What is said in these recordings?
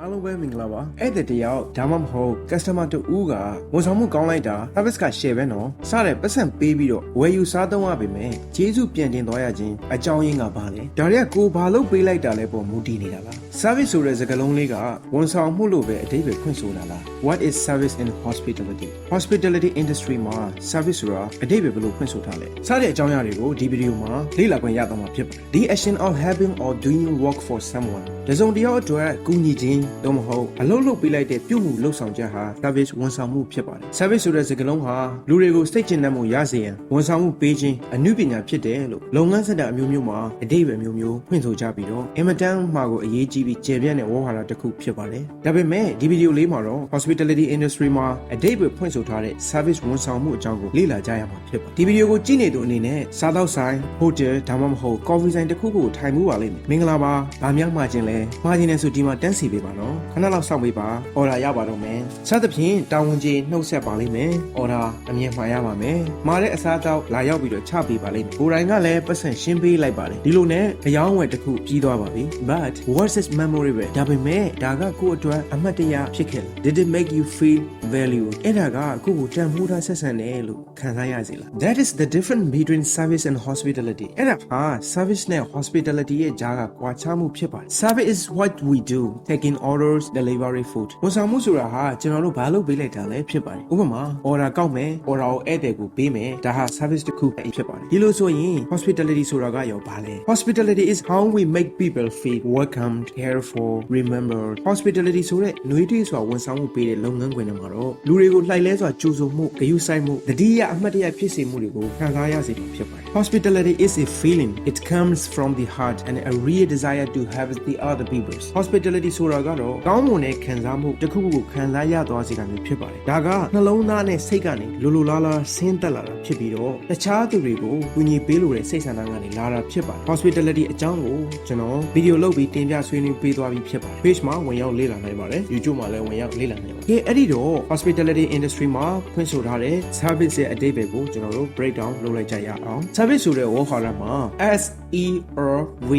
အားလုံးပဲမင်္ဂလာပါအဲ့တဲ့တယောက်ဒါမှမဟုတ် customer တူဦးကဝန်ဆောင်မှုကောင်းလိုက်တာ service က share ပဲနော်စတဲ့ပတ်စံပေးပြီးတော့ဝယ်ယူစားသုံးရပါမယ်ကျေးဇူးပြန်တင်သွားရခြင်းအကြောင်းရင်းကဘာလဲဒါတွေကကိုဘာလို့ပေးလိုက်တာလဲပုံမူတည်နေတာလား service ဆိုတဲ့စကားလုံးလေးကဝန်ဆောင်မှုလို့ပဲအတိတ်ပဲဖွင့်ဆိုတာလား what is service in hospitality hospitality industry မှာ service ဆိုတာအတိတ်ပဲဘယ်လိုဖွင့်ဆိုထားလဲစတဲ့အကြောင်းအရာတွေကိုဒီဗီဒီယိုမှာလေ့လာခွင့်ရတော့မှာဖြစ်ပါတယ် the action of having or doing work for someone တစုံတစ်ယောက်အတွက်ကူညီခြင်းတော့မဟုတ်အလုပ်လုပ်ပေးလိုက်တဲ့ပြုမှုလုပ်ဆောင်ချက်ဟာ service ဝန်ဆောင်မှုဖြစ်ပါတယ် service ဆိုတဲ့စကားလုံးဟာလူတွေကိုစိတ်ကျဉ်တတ်မှုရစေရန်ဝန်ဆောင်မှုပေးခြင်းအမှုပညာဖြစ်တယ်လို့လုပ်ငန်းစက်တာအမျိုးမျိုးမှာအတိတ်ပဲမျိုးမျိုးဖွင့်ဆိုကြပြီးတော့အင်မတန်မှာကိုအရေးကြီးပြီးကျေပြန့်တဲ့ဝေါ်ဟာရတစ်ခုဖြစ်ပါတယ်ဒါပေမဲ့ဒီဗီဒီယိုလေးမှာတော့ hospitality industry မှာအတိတ်ပဲဖွင့်ဆိုထားတဲ့ service ဝန်ဆောင်မှုအကြောင်းကိုလေ့လာကြရမှာဖြစ်ပါတယ်ဒီဗီဒီယိုကိုကြည့်နေသူအနေနဲ့စားသောက်ဆိုင် hotel ဒါမှမဟုတ် coffee ဆိုင်တစ်ခုခုကိုထိုင်မှုပါလိမ့်မယ်မင်္ဂလာပါဗာမြောက်မှာခြင်းလဲမှာခြင်းလဲဆိုဒီမှာတန်းစီပေးပါနော်ခဏလောက်စောင့်ပေးပါ order ရပါတော့မယ်စသဖြင့်တာဝန်ကြီးနှုတ်ဆက်ပါလိမ့်မယ် order အမြင်မှားရပါမယ်မှားတဲ့အစားအသောက်လာရောက်ပြီးတော့ချပေးပါလိမ့်မယ်ကိုယ်တိုင်ကလည်းပတ်စံရှင်းပေးလိုက်ပါတယ်ဒီလိုနဲ့အယောင်းဝယ်တစ်ခုပြီးသွားပါပြီ but what is memory ပဲဒါပေမဲ့ဒါကကိုယ့်အတွက်အမှတ်တရဖြစ်ခဲ့လား did it make you feel value အဲ့ဒါကကိုယ့်ကိုတန်ဖိုးထားဆက်ဆံတယ်လို့ခံစားရစေလား that is the difference between service and hospitality အဲ့ဒါဟာ service နဲ့ hospitality ရဲ့ကြားကကွာခြားမှုဖြစ်ပါတယ် service is what we do taking orders delivery food ဝန်ဆောင်မှုဆိုတာဟာကျွန်တော်တို့ဘာလို့ပေးလိုက်တာလဲဖြစ်ပါတယ်ဥပမာ order ကောက်မယ် order ကိုဧည့်သည်ကိုပေးမယ်ဒါဟာ service တစ်ခုဖြစ်ပါတယ်ဒီလိုဆိုရင် hospitality ဆိုတာကရောဘာလဲ hospitality is how we make people feel welcomed cared for remembered hospitality ဆိုတဲ့နှွေးထွေးစွာဝန်ဆောင်မှုပေးတဲ့လုပ်ငန်းခွင်တွေမှာတော့လူတွေကိုလှိုက်လဲစွာကြိုဆိုမှုဂရုစိုက်မှုတတိယအမှတ်တရဖြစ်စေမှုတွေကိုခံစားရစေမှာဖြစ်ပါတယ် hospitality is a feeling it comes from the heart and a real desire to help the other people hospitality ဆိုတာကတော့ကောင်းမွန်တဲ့ခံစားမှုတစ်ခုခုကိုခံစားရသွားစေတာမျိုးဖြစ်ပါတယ်ဒါကနှလုံးသားနဲ့စိတ်ကနေလိုလိုလားလားဆင်းသက်လာတာဖြစ်ပြီးတော့တခြားသူတွေကိုကူညီပေးလို့တဲ့စိတ်ဆန္ဒကနေလာတာဖြစ်ပါတယ် hospitality အကြောင်းကိုကျွန်တော်ဗီဒီယိုလုပ်ပြီးတင်ပြဆွေးနွေးပေးသွားပြီးဖြစ်ပါတယ် page မှာဝင်ရောက်လေ့လာနိုင်ပါတယ် YouTube မှာလည်းဝင်ရောက်လေ့လာနိုင် ပါတယ်။အဲ့ဒီတော့ hospitality industry မှာဖွင့်ဆိုထားတဲ့ service ရဲ့အတိတ်ပဲကိုကျွန်တော်တို့ breakdown လုပ်လိုက်ကြရအောင် service ဆိုတဲ့ word ဟာရမှာ S E R V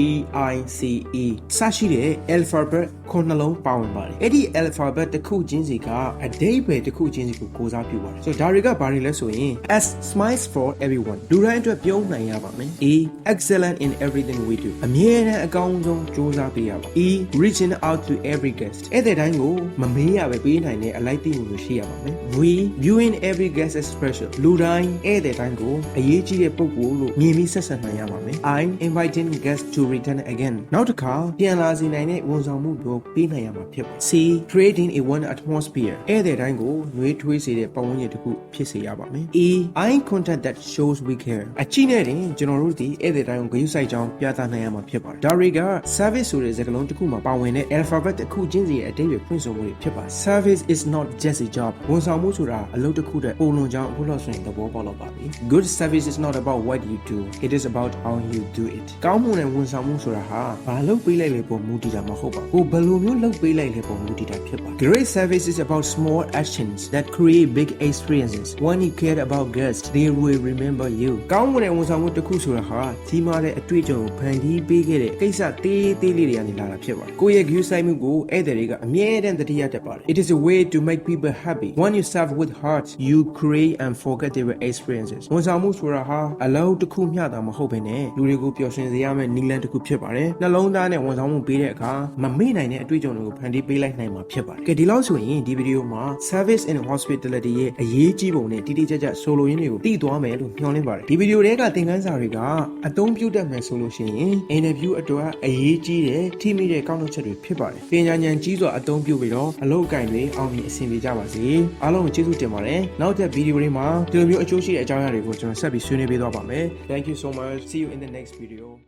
I C E စရှိတဲ့ alphabet ခုနှလုံးပါဝင်ပါတယ်အဲ့ဒီ alphabet တစ်ခုချင်းစီကအတိတ်ပဲတစ်ခုချင်းစီကိုကိုးစားပြုပါတယ်ဆိုတော့ဒါတွေကဘာတွေလဲဆိုရင် S smiles for everyone လူတိုင်းအတွက်ပြုံးနိုင်ရပါမယ် E excellent in everything we do အမြဲတမ်းအကောင်းဆုံးစူးစမ်းပေးရပါ E reaching out to every guest အဲ့တဲ့တိုင်းကိုမမေးရပဲပေးနိုင်တဲ့အလိုက်သိမှုလို့ရှိရပါမယ် V viewing every guest as special လူတိုင်းအဲ့တဲ့တိုင်းကိုအရေးကြီးတဲ့ပုံကိုလို့မြင်ပြီးဆက်ဆံနိုင်ရပါမယ် I inviting guests to return again နောက်တစ်ခါပြန်လာစေနိုင်တဲ့ဝန်ဆောင်မှုကိုပေးနိုင်ရမှာဖြစ်ပါ C creating a one atmosphere အဲ့တဲ့တိုင်းကိုနှွေးထွေးစေတဲ့ပတ်ဝန်းကျင်တစ်ခုဖြစ်စေရပါမယ် E eye contact that shows we care အကြည့်နဲ့တင်ကျွန်တော်တို့ဒီဧည့်သည်တိုင်းကိုဂရုစိုက်ကြောင်းပြသနိုင်ရမှာဖြစ်ပါတယ်ဒါတွေက service ဆိုတဲ့စကားလုံးတစ်ခုမှာပါဝင်တဲ့ alphabet တစ်ခုချင်းစီရဲ့အတိတ်ပဲဖွင့်ဆိုမှုတွေဖြစ်ပါတယ် service is not just a job ဝန်ဆောင်မှုဆိုတာအလုပ်တစ်ခုတည်းပုံလုံးကြောင်းအခုလို့ဆိုရင်သဘောပေါက်တော့ပါပြီ good service is not about what you do it is about how you do it ကောင်းမွန်တဲ့ဝန်ဆောင်မှုဆိုတာဟာဘာလုပ်ပေးလိုက်လဲပုံမူတည်တာမဟုတ်ပါဘူးကိုဘယ်လိုမျိုးလုပ်ပေးလိုက်လဲပုံမူတည်တာဖြစ်ပါ great service is about small actions that create big experiences when you care about guests they will remember you ကောင်းမွန်တဲ့ဝန်ဆောင်မှုတစ်ခုဆိုတာဟာကြီးမားတဲ့အတွေ့အကြုံကိုဖန်တီးပေးခဲ့တဲ့ကိစ္စသေးသေးလေးတွေကနေလာတာဖြစ်ပါတယ်ကိုယ့်ရဲ့ view ဆိုင်မှုကိုဧည့်သည်တွေကအမြဲတမ်းသတိရတတ်ပါတယ် it is a way to make people happy when you serve with heart you create and forget their experiences ဝန်ဆောင်မှုဆိုတာဟာအလုံးတစ်ခုမျှတာမဟုတ်ဘဲနဲ့လူတွေကိုပျော်ရွှင်စေရမယ့်နည်းလမ်းတစ်ခုဖြစ်ပါတယ်နှလုံးသားနဲ့ဝန်ဆောင်မှုပေးတဲ့အခါမမေ့နိုင်တဲ့အတွေ့အကြုံတွေကိုဖန်တီးပေးလိုက်နိုင်မှာဖြစ်ပါတယ်ကဲဒီလောက်ဆိုရင်ဒီဗီဒီယိုမှာ service in hospitality ရဲ့အရေးကြီးပုံနဲ့တိတိကျကျဆိုလိုရင်းတွေကိုသိသွားမယ်လို့မျှော်လင့်ပါတယ်ဒီဗီဒီယိုတွေကသင်ခန်းစာတွေကအသုံးပြုတတ်မယ်ဆိုလို့ရှိရင် interview အတွက်အရေးကြီးတဲ့ထိမိတဲ့ကောက်နှုတ်ချက်တွေဖြစ်ပါတယ်ပညာဉာဏ်ကြီးစွာအသုံးပြုပြီးတော့အလုပ်အကင်တွေအောင်မြင်အဆင်ပြေကြပါစေအားလုံးကိုကျေးဇူးတင်ပါတယ်နောက်ထပ်ဗီဒီယိုတွေမှာဒီလိုမျိုးအကျိုးရှိတဲ့အကြောင်းအရာတွေကိုကျွန်တော်ဆက်ပြီးဆွေးနွေးပေးသွားပါမယ် Thank you so much see you in the next video